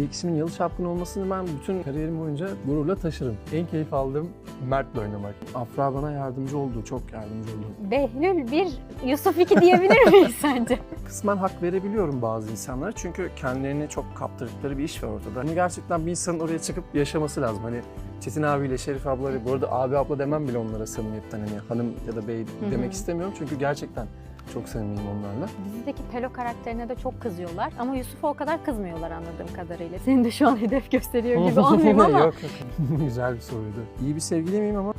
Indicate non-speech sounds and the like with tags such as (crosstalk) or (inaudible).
İlk Yalı Çapkın olmasını ben bütün kariyerim boyunca gururla taşırım. En keyif aldığım Mert'le oynamak. Afra bana yardımcı oldu, çok yardımcı oldu. Behlül 1, Yusuf 2 diyebilir miyiz (laughs) sence? Kısmen hak verebiliyorum bazı insanlara çünkü kendilerini çok kaptırdıkları bir iş var ortada. Hani gerçekten bir insanın oraya çıkıp yaşaması lazım. Hani Çetin abiyle Şerif ablayla, bu arada abi abla demem bile onlara samimiyetten hani hanım ya da bey demek istemiyorum çünkü gerçekten çok samimiyim onlarla. Dizideki Pelo karakterine de çok kızıyorlar ama Yusuf'a o kadar kızmıyorlar anladığım kadarıyla. Senin de şu an hedef gösteriyor gibi (laughs) olmayayım ama yok yok. (laughs) Güzel bir soruydu. İyi bir sevgili miyim ama